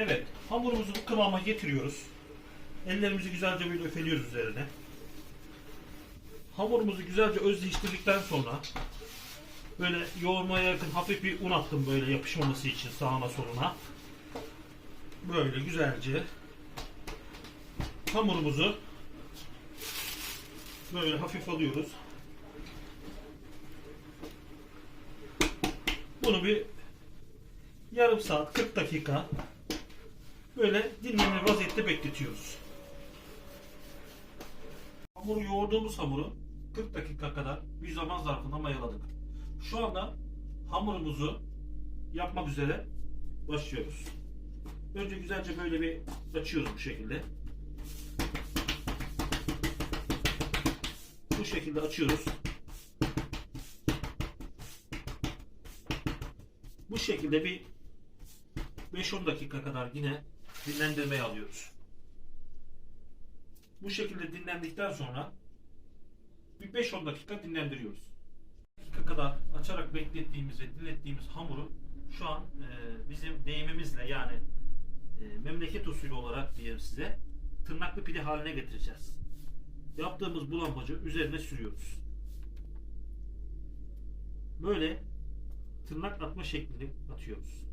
Evet, hamurumuzu bu kıvama getiriyoruz. Ellerimizi güzelce böyle öfeliyoruz üzerine. Hamurumuzu güzelce özleştirdikten sonra böyle yoğurmaya yakın hafif bir un attım böyle yapışmaması için sağına soluna. Böyle güzelce hamurumuzu böyle hafif alıyoruz. Bunu bir yarım saat 40 dakika böyle dinlenir vaziyette bekletiyoruz. Hamuru yoğurduğumuz hamuru 40 dakika kadar bir zaman zarfında mayaladık. Şu anda hamurumuzu yapmak üzere başlıyoruz. Önce güzelce böyle bir açıyoruz bu şekilde. Bu şekilde açıyoruz. Bu şekilde bir 5-10 dakika kadar yine dinlendirmeye alıyoruz. Bu şekilde dinlendikten sonra bir 5-10 dakika dinlendiriyoruz. dakika kadar açarak beklettiğimiz ve dinlettiğimiz hamuru şu an e, bizim deyimimizle yani e, memleket usulü olarak diyelim size tırnaklı pide haline getireceğiz. Yaptığımız bulambacı üzerine sürüyoruz. Böyle tırnak atma şeklinde atıyoruz.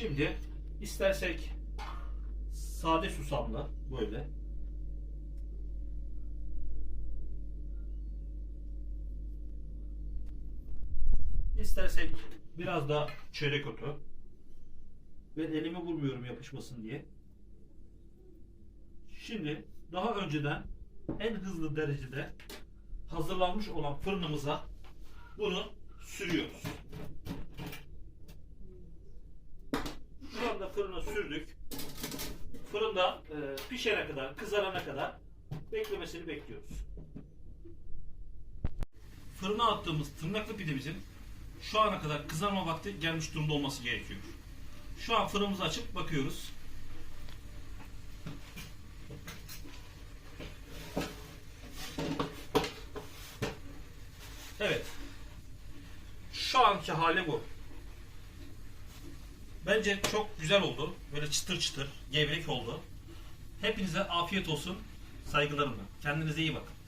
Şimdi istersek sade susamla böyle istersek biraz da çörek otu ben elimi vurmuyorum yapışmasın diye. Şimdi daha önceden en hızlı derecede hazırlanmış olan fırınımıza bunu sürüyoruz. Şu anda fırına sürdük. Fırında e, pişene kadar, kızarana kadar beklemesini bekliyoruz. Fırına attığımız tırnaklı pidemizin şu ana kadar kızarma vakti gelmiş durumda olması gerekiyor. Şu an fırınımızı açıp bakıyoruz. Evet. Şu anki hali bu. Bence çok güzel oldu. Böyle çıtır çıtır, gevrek oldu. Hepinize afiyet olsun. Saygılarımla. Kendinize iyi bakın.